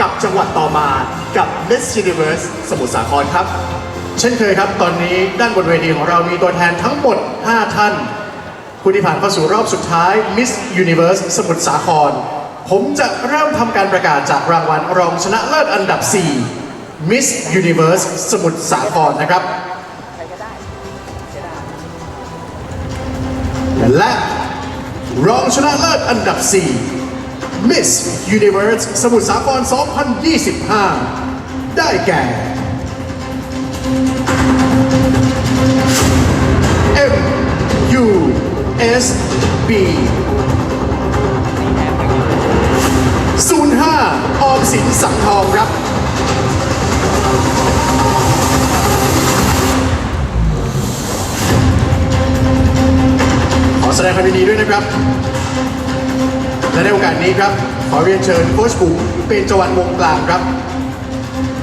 กับจังหวัดต่อมากับ Miss Universe สมุทรสาครครับ เช่นเคยครับตอนนี้ด้านบนเวทีของเรามีตัวแทนทั้งหมด 5 ท่าน ผู้ที่ผ่านเข้าสู่รอบสุดท้าย Miss Universe สมุทรสาคร ผมจะเริ่มทำการประกาศจากรางวัลรองชนะเลิศอันดับ 4 Miss Universe สมุทรสาครนะครับ และรองชนะเลิศอันดับ 4 Miss Universe สมุทรสาคร 2025 ได้แก่ M U S B 05 ออมสินสังทองครับขอแสดงความยินดีด้วยนะครับ และในโอกาสนี้ครับ ขอเรียนเชิญโค้ชบุ๋มเป็นจวันวงกลางครับ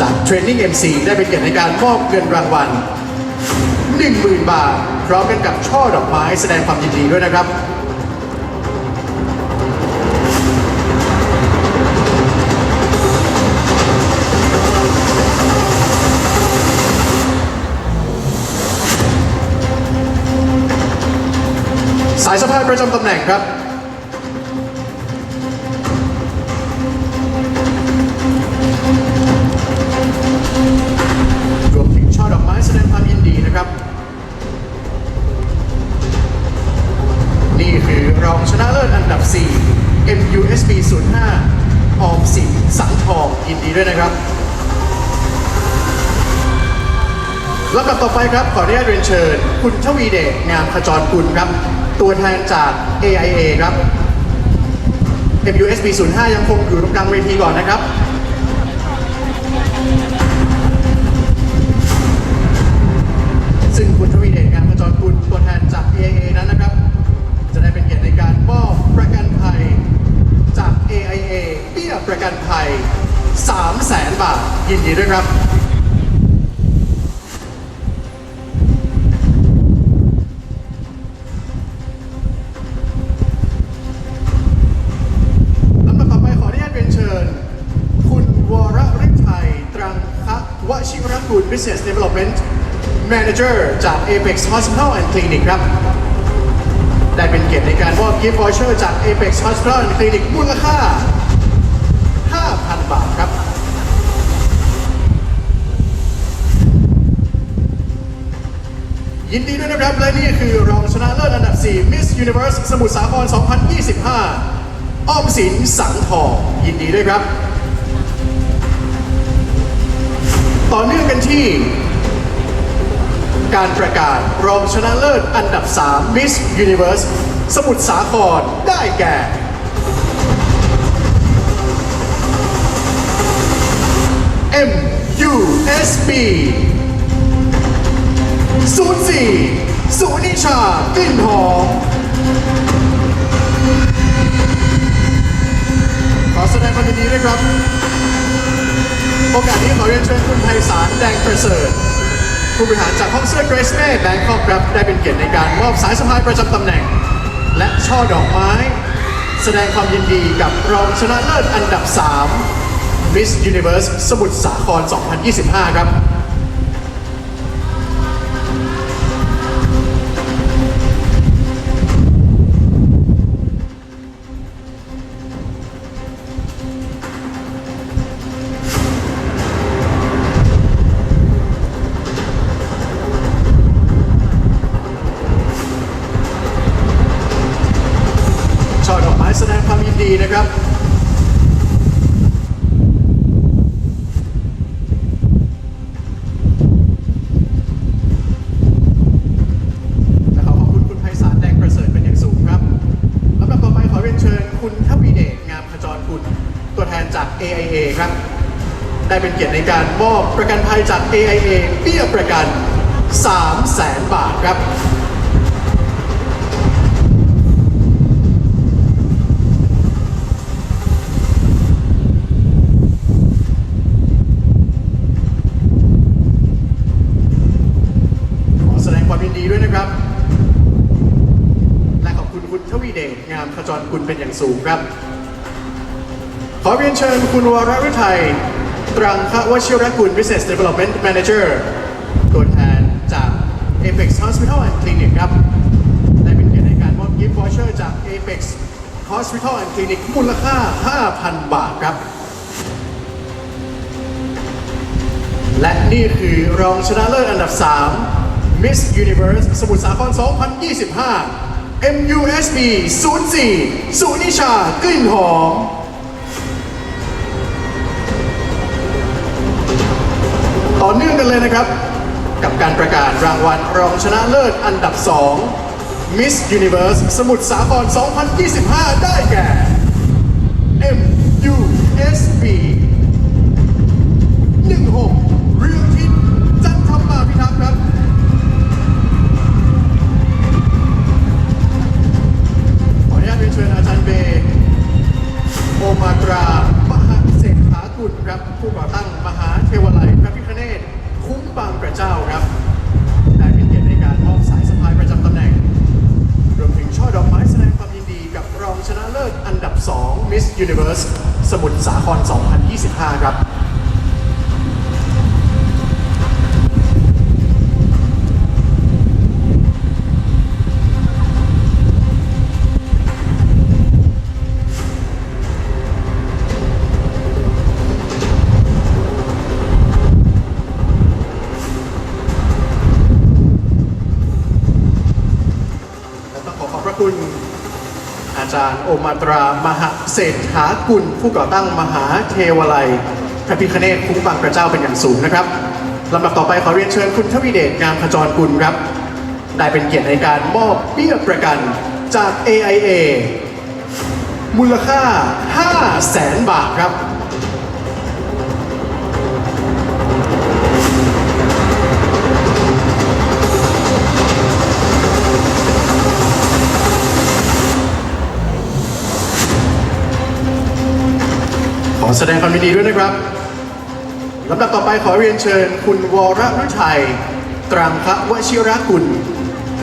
จาก Training MC ได้เป็นเกียรติในการมอบเงินรางวัล10,000 บาท พร้อมกันกับช่อดอกไม้แสดงความยินดีด้วยนะครับสายสะพายประจำตำแหน่งครับำดับต่อไปครับ ขออนุญาตเรียนเชิญ คุณทวีเดชงามขจรกุลครับ ตัวแทนจาก AIA ครับ MUSB 05 ยังคงอยู่ตรงกลางเวทีก่อนนะครับซึ่งคุณทวีเดชงามขจรกุลตัวแทนจาก AIA นั้นนะครับ จะได้เป็นเกียรติในการมอบประกันภัยจาก AIA เบี้ยประกันภัย 3 0 0แสนบาท ยินดีด้วยครับ ชิวรักุล Business Development Manager จาก Apex Hospital and Clinic ครับ ได้เป็นเกียรติในการมอบ gift voucher จาก Apex Hospital and Clinic มูลค่า 5,000 บาทครับยินดีด้วยนะครับ และนี่คือรองชนะเลิศอันดับ 4 Miss Universe สมุทรสาคร 2025 อ้อมสินสังทอง ยินดีด้วยครับ ต่อเนื่องกันที่ การประกาศรองชนะเลิศอันดับ 3 Miss Universe สมุทรสาครได้แก่ M U S B ศูนย์สี่สุนิชากลิ่นหอมขอแสดงความยินดีด้วยครับ โอกาสนี้ขอเรียนเชิญคุณไพศาลแดงประเสริฐผู้บริหารจากห้องเสื้อเกรซเม่แบงคอกครับได้เป็นเกียรติในการมอบสายสะพายประจำตำแหน่ง และช่อดอกไม้ แสดงความยินดีกับรองชนะเลิศอันดับ 3 Miss Universe สมุทรสาคร 2025 ครับ AIA ครับ ได้เป็นเกียรติในการมอบประกันภัยจาก AIA เบี้ยประกัน 3 0 0แสนบาทครับขอแสดงความยินดีด้วยนะครับ และขอบคุณคุณทวีเดชงามขจรกุลเป็นอย่างสูงครับ ออเรียนเชิญคุณวรฤทัย ตรังควชิรกุล Business Development Manager ตัวแทนจาก Apex Hospital and Clinic ครับ ได้เป็นเกียรติในการมอบกิฟต์วอเชอร์จาก Apex Hospital and Clinic มูลค่า 5,000 บาทครับ และนี่คือรองชนะเลิศอันดับ 3 Miss Universe สมุทรสาคร 2025 MUSB 04 สุนิชากลิ่นหอม กันเลยนะครับ กับการประกาศรางวัลรองชนะเลิศอันดับ 2 Miss Universe สมุทรสาคร 2025 ได้แก่ MUSB Universe สมุทรสาคร 2025 ครับ จารย์โอมาตรามหาเศรษฐากุล ผู้ก่อตั้งมหาเทวไลยพระพิคเนศคุ้มบางพระเจ้าเป็นอย่างสูงนะครับลำดับต่อไปขอเรียนเชิญคุณทวีเดชงามขจรกุลครับ ได้เป็นเกียรติในการมอบเบี้ยประกันจาก AIA มูลค่า 5 0 0แสนบาทครับ อแสดงความยินดีด้วยนะครับลำดับต่อไปขอเรียนเชิญ คุณวรฤทัย ตรังควชิรกุล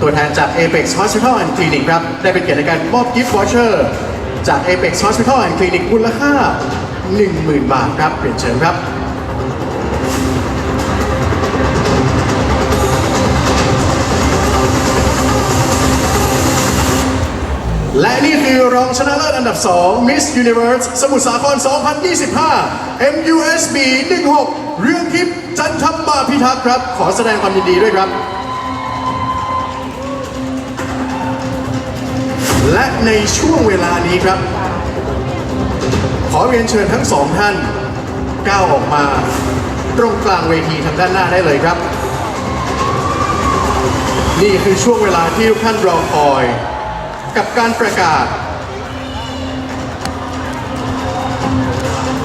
ตัวแทนจาก Apex Hospital and Clinic ครับ ได้เป็นเกียรติในการมอบกิฟต์วอเชอร์จาก Apex Hospital and Clinic มูลค่า 10,000 บาทครับเรียนเชิญครับ และนี่คือรองชนะเลิศอันดับ 2 Miss Universe สมุทรสาคร 2025 MUSB 16 เรื่องทิพย์จันทมาพิทักษ์ครับ ขอแสดงความยินดีด้วยครับ และในช่วงเวลานี้ครับ ขอเรียนเชิญทั้งสองท่านก้าวออกมา ตรงกลางเวทีทางด้านหน้าได้เลยครับ นี่คือช่วงเวลาที่ทุกท่านรอคอย กับการประกาศ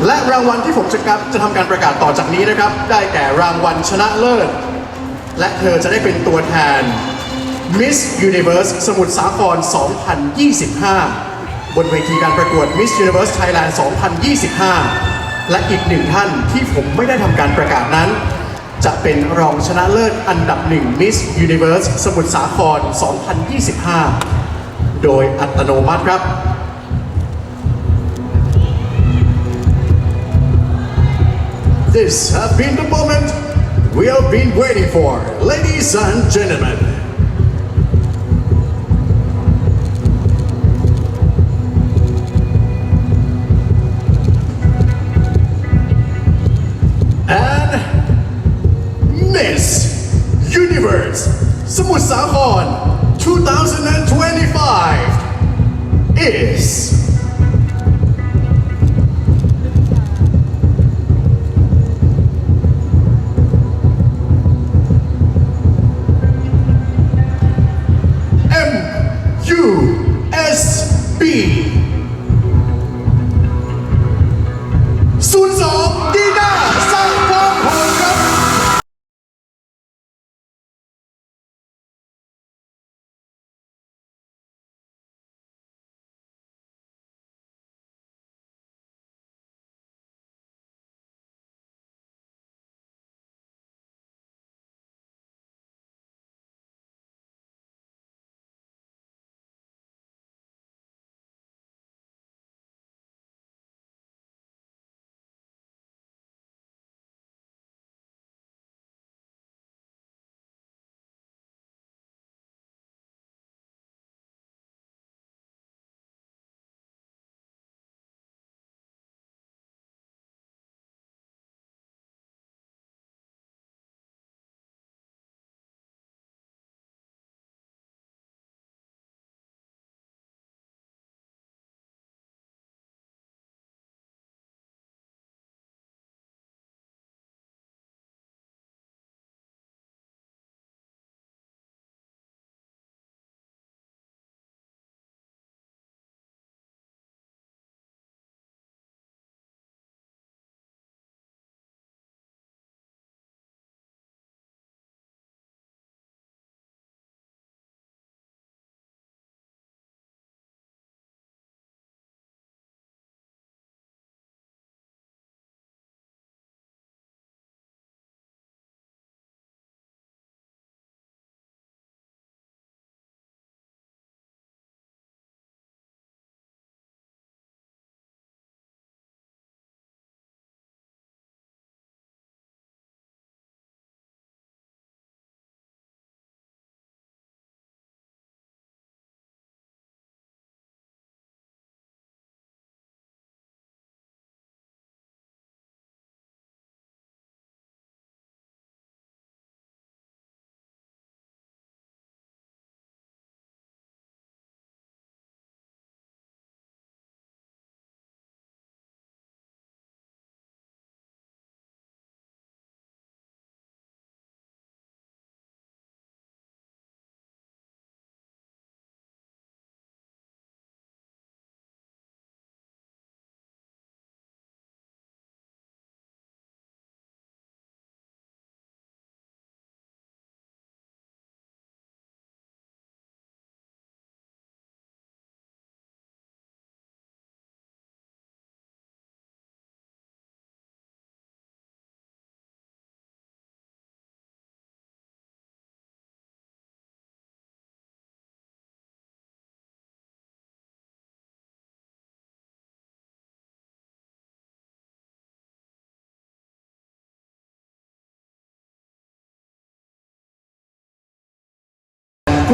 และรางวัลที่ผมจะกับจะทำการประกาศต่อจากนี้นะครับ ได้แก่รางวัลชนะเลิศ และเธอจะได้เป็นตัวแทน Miss Universe สมุทรสาคร 2025 บนเวทีการประกวด Miss Universe Thailand 2025 และอีกหนึ่งท่านที่ผมไม่ได้ทำการประกาศนั้น จะเป็นรองชนะเลิศอันดับหนึ่ง Miss Universe สมุทรสาคร 2025 โดยอัตโนมัติครับ This has been the moment we have been waiting for, ladies and gentlemen. And Miss Universe สมุทรสาคร 2025 is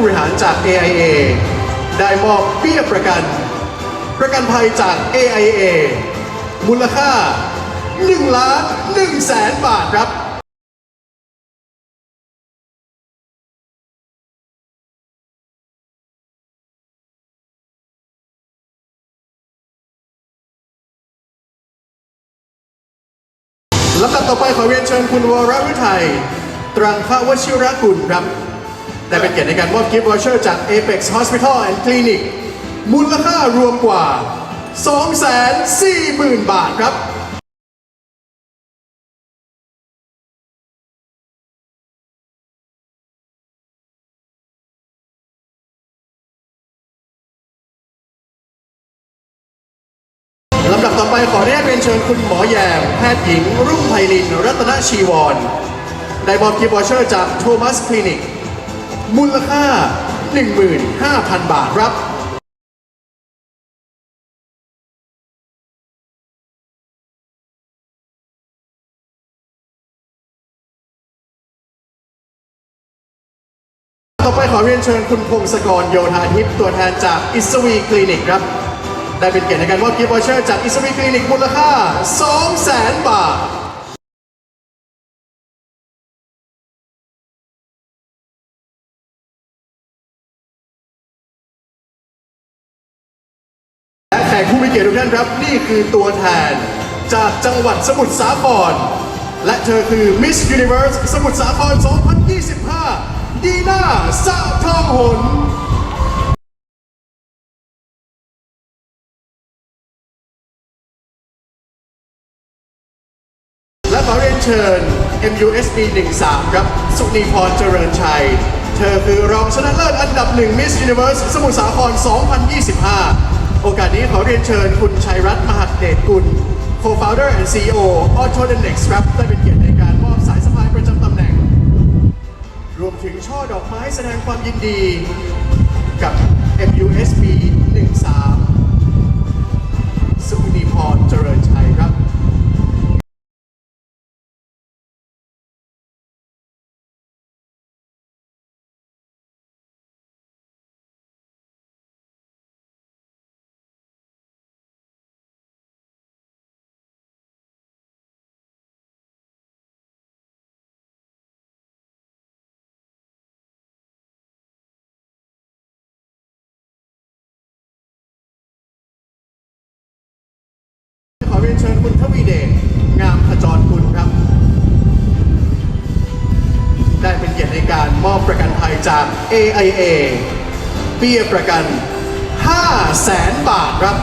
ผู้บริหารจาก AIA ได้มอบเบี้ยประกัน ประกันภัยจาก AIA มูลค่า1ล้าน1แสนบาทครับลำดับต่อไปขอเรียนเชิญคุณวรวิทัยตรังพระวชิรกุลครับ ได้เป็นเกียรติในการมอบกิฟต์วอเชอร์จาก Apex Hospital and Clinic มูลค่ารวมกว่า 240,000 บาทครับลำดับต่อไปขออนุญาตเรียนเชิญคุณหมอแยม แพทย์หญิง รุ่งไพลิน รัตนชีวร ได้มอบกิฟต์วอเชอร์จากโทมัสคลินิก มูลค่า 15,000 บาทครับต่อไปขอเรียนเชิญคุณพงศกรโยธาทิพย์ตัวแทนจากอิสวีคลินิกครับ ได้เป็นเกียรติในการมอบกิฟต์วอเชอร์จากอิสวีคลินิกมูลค่า 200,000 บาท เกียรติทุกท่านครับนี่คือตัวแทนจากจังหวัดสมุทรสาครและเธอคือ Miss Universe สมุทรสาคร 2025 ดีน่าสาทองหนและขอเรียนเชิญ MUSB 13 ครับ สุนีพรเจริญชัย เธอคือรองชนะเลิศอันดับหนึ่ง Miss Universe สมุทรสาคร 2025 โอกาสนี้ขอเรียนเชิญคุณชัยรัตน์มหัดเดชกุล Co-founder and CEO a u t o d e n e x Wrap ได้เป็นเกียรติในการมอบสายสะพายประจำตำแหน่ง รวมถึงช่อดอกไม้แสดงความยินดีกับ MUS คุณทวีเดชงามขจรคุณครับ ได้เป็นเกียรติในการมอบประกันภัยจาก AIA เบี้ยประกัน 5 0 0แสนบาทครับ